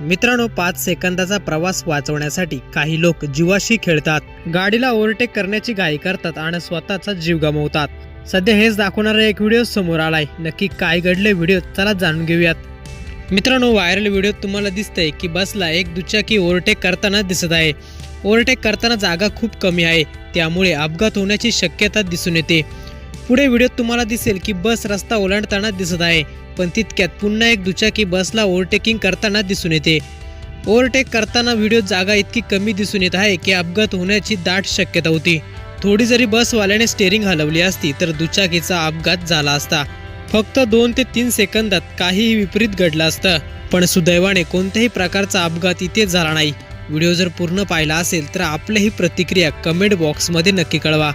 मित्रांनो पाच सेकंदाचा प्रवास वाचवण्यासाठी काही लोक जीवाशी खेळतात. गाडीला ओव्हरटेक करण्याची घाई करतात आणि स्वतःचा जीव गमावतात. सध्या हेच दाखवणारा एक व्हिडिओ समोर आलाय. नक्की काय घडले व्हिडिओ चला जाणून घेऊयात. मित्रांनो व्हायरल व्हिडिओ तुम्हाला दिसतंय की बसला एक दुचाकी ओव्हरटेक करताना दिसत आहे. ओव्हरटेक करताना जागा खूप कमी आहे. त्यामुळे अपघात होण्याची शक्यता दिसून येते. पुढे व्हिडिओत तुम्हाला दिसेल की बस रस्ता ओलांडताना दिसत आहे पण तितक्यात पुन्हा एक दुचाकी बसला ओव्हरटेकिंग करताना दिसून येते. ओव्हरटेक करताना व्हिडिओत जागा इतकी कमी दिसून येत आहे की अपघात होण्याची दाट शक्यता होती. थोडी जरी बसवाल्याने स्टेअरिंग हलवली असती तर दुचाकीचा अपघात झाला असता. फक्त दोन ते तीन सेकंदात काहीही विपरीत घडलं असतं पण सुदैवाने कोणत्याही प्रकारचा अपघात इथे झाला नाही. व्हिडिओ जर पूर्ण पाहिला असेल तर आपलीही प्रतिक्रिया कमेंट बॉक्समध्ये नक्की कळवा.